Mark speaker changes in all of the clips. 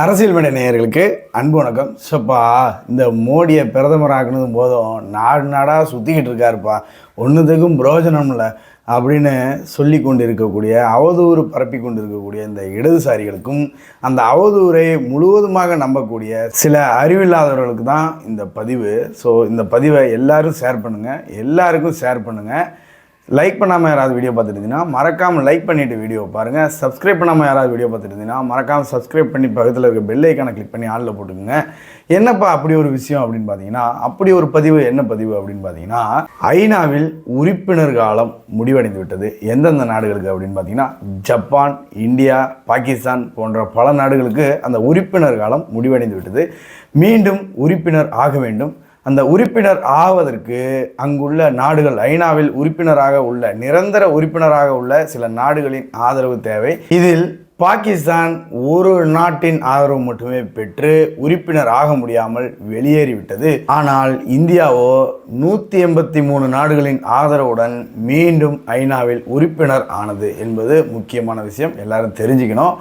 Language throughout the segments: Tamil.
Speaker 1: அரசியல் மேடை நேயர்களுக்கு அன்பு வணக்கம். சப்பா இந்த மோடியை பிரதமர் ஆக்குனதும் போதும் நாடு நாடாக சுற்றிக்கிட்டு இருக்காருப்பா. ஒன்றுத்துக்கும் பிரயோஜனம் இல்லை அப்படின்னு சொல்லி கொண்டு இருக்கக்கூடிய அவதூறு பரப்பி கொண்டு இருக்கக்கூடிய இந்த இடதுசாரிகளுக்கும் அந்த அவதூரை முழுவதுமாக நம்பக்கூடிய சில அறிவில்லாதவர்களுக்கு தான் இந்த பதிவு. ஸோ இந்த பதிவை எல்லாரும் ஷேர் பண்ணுங்கள் எல்லாருக்கும் ஷேர் பண்ணுங்கள் லைக் பண்ணாமல் யாராவது வீடியோ பார்த்துருந்தீங்கன்னா மறக்காமல் லைக் பண்ணிவிட்டு வீடியோ பாருங்கள் சப்ஸ்கிரைப் பண்ணாமல் யாராவது வீடியோ பார்த்துருந்தீங்கன்னா மறக்காமல் சப்ஸ்கிரைப் பண்ணி பக்கத்தில் இருக்க பெல் ஐக்கானை கிளிக் பண்ணி ஆளில் போட்டுக்கோங்க. என்னப்பா அப்படி ஒரு விஷயம் அப்படின்னு பார்த்தீங்கன்னா அப்படி ஒரு பதிவு என்ன பதிவு அப்படின்னு பார்த்தீங்கன்னா ஐநாவில் உறுப்பினர் காலம் முடிவடைந்து விட்டது. எந்தெந்த நாடுகளுக்கு அப்படின்னு பார்த்தீங்கன்னா ஜப்பான் இந்தியா பாகிஸ்தான் போன்ற பல நாடுகளுக்கு அந்த உறுப்பினர் காலம் முடிவடைந்து விட்டது. மீண்டும் உறுப்பினர் ஆக வேண்டும். அந்த உறுப்பினர் ஆவதற்கு அங்குள்ள நாடுகள் ஐநாவில் உறுப்பினராக உள்ள நிரந்தர உறுப்பினராக உள்ள சில நாடுகளின் ஆதரவு தேவை. இதில் பாகிஸ்தான் ஒரு நாட்டின் ஆதரவு மட்டுமே பெற்று உறுப்பினர் ஆக முடியாமல் வெளியேறிவிட்டது. ஆனால் இந்தியாவோ நூற்றி எண்பத்தி மூணு நாடுகளின் ஆதரவுடன் மீண்டும் ஐநாவில் உறுப்பினர் ஆனது என்பது முக்கியமான விஷயம். எல்லாரும் தெரிஞ்சுக்கணும்.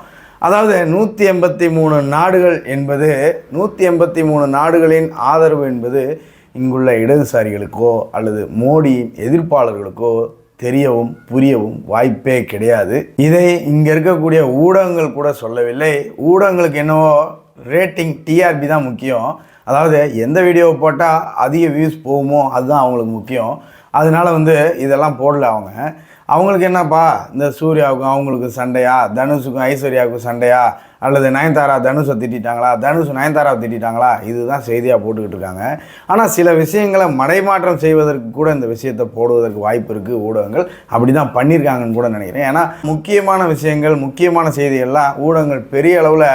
Speaker 1: அதாவது நூற்றி எண்பத்தி மூணு நாடுகள் என்பது நூற்றி எண்பத்தி மூணு நாடுகளின் ஆதரவு என்பது இங்குள்ள இடதுசாரிகளுக்கோ அல்லது மோடியின் எதிர்ப்பாளர்களுக்கோ தெரியவும் புரியவும் வாய்ப்பே கிடையாது. இதை இங்கே இருக்கக்கூடிய ஊடகங்கள் கூட சொல்லவில்லை. ஊடகங்களுக்கு என்னவோ ரேட்டிங் டிஆர்பி தான் முக்கியம். அதாவது எந்த வீடியோ போட்டால் அதிக வியூஸ் போகுமோ அதுதான் அவங்களுக்கு முக்கியம். அதனால வந்து இதெல்லாம் போடல அவங்க. அவங்களுக்கு என்னப்பா? இந்த சூர்யாவுக்கும் அவங்களுக்கு சண்டையா? தனுஷுக்கும் ஐஸ்வர்யாவுக்கும் சண்டையா? அல்லது நயன்தாரா தனுஷை திட்டாங்களா தனுஷ் நயன்தாராவை திட்டாங்களா இதுதான் செய்தியாக போட்டுக்கிட்டு இருக்காங்க. ஆனால் சில விஷயங்களை மடைமாற்றம் செய்வதற்கு கூட இந்த விஷயத்தை போடுவதற்கு வாய்ப்பு இருக்குது ஊடகங்கள். அப்படி தான் பண்ணியிருக்காங்கன்னு கூட நினைக்கிறேன். ஏன்னா முக்கியமான விஷயங்கள் முக்கியமான செய்திகள்லாம் ஊடகங்கள் பெரிய அளவில்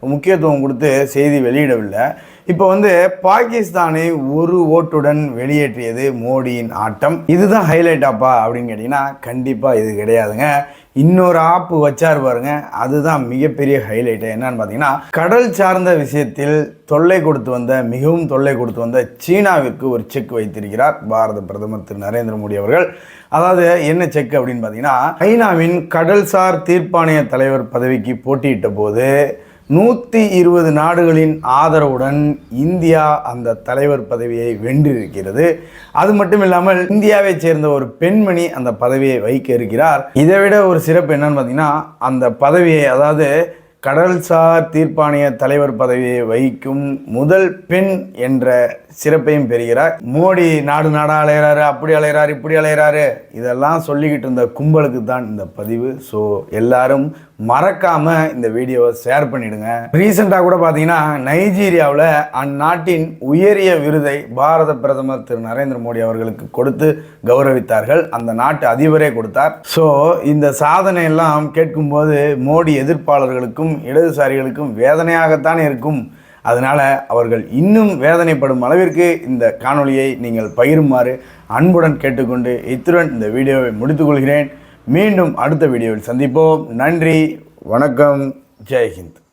Speaker 1: முக்கியத்துவம் கொடுத்து செய்தி வெளியிடவில்லை. இப்போ வந்து பாகிஸ்தானை ஒரு ஓட்டுடன் வெளியேற்றியது மோடியின் ஆட்டம். இதுதான் ஹைலைட் ஆப்பா அப்படின்னு கேட்டிங்கன்னா கண்டிப்பாக இது கிடையாதுங்க. இன்னொரு ஆப்பு வச்சார் பாருங்க. அதுதான் மிகப்பெரிய ஹைலைட்டு என்னன்னு பார்த்தீங்கன்னா கடல் சார்ந்த விஷயத்தில் தொல்லை கொடுத்து வந்த மிகவும் தொல்லை கொடுத்து வந்த சீனாவிற்கு ஒரு செக் வைத்திருக்கிறார் பாரத பிரதமர் திரு. நரேந்திர மோடி அவர்கள். அதாவது என்ன செக் அப்படின்னு பார்த்தீங்கன்னா ஐநாவின் கடல்சார் தீர்ப்பாணைய தலைவர் பதவிக்கு போட்டியிட்ட போது நூற்றி இருபது நாடுகளின் ஆதரவுடன் இந்தியா அந்த தலைவர் பதவியை வென்றிருக்கிறது. அது மட்டும் இல்லாமல் இந்தியாவை சேர்ந்த ஒரு பெண்மணி அந்த பதவியை வைக்க இருக்கிறார். இதை விட ஒரு சிறப்பு என்னன்னு பார்த்தீங்கன்னா அந்த பதவியை அதாவது கடல்சார் தீர்ப்பாணைய தலைவர் பதவியை வகிக்கும் முதல் பெண் என்ற சிறப்பையும் பெறுகிறார். மோடி நாடு நாடா அலைகிறாரு அப்படி அலைகிறாரு இப்படி அலைகிறாரு இதெல்லாம் சொல்லிக்கிட்டு இருந்த கும்பலுக்கு தான் இந்த பதிவு. ஸோ எல்லாரும் மறக்காம இந்த வீடியோவை ஷேர் பண்ணிடுங்க. ரீசெண்டாக கூட பார்த்தீங்கன்னா நைஜீரியாவில் அந்நாட்டின் உயரிய விருதை பாரத பிரதமர் திரு நரேந்திர மோடி அவர்களுக்கு கொடுத்து கௌரவித்தார்கள். அந்த நாட்டு அதிபரே கொடுத்தார். ஸோ இந்த சாதனை எல்லாம் கேட்கும்போது மோடி எதிர்ப்பாளர்களுக்கும் இடதுசாரிகளுக்கும் வேதனையாகத்தான் இருக்கும். அதனால் அவர்கள் இன்னும் வேதனைப்படும் அளவிற்கு இந்த காணொளியை நீங்கள் பகிருமாறு அன்புடன் கேட்டுக்கொண்டு இத்துடன் இந்த வீடியோவை முடித்துக்கொள்கிறேன் மீண்டும் அடுத்த வீடியோவில் சந்திப்போம். நன்றி வணக்கம் ஜெய்ஹிந்த்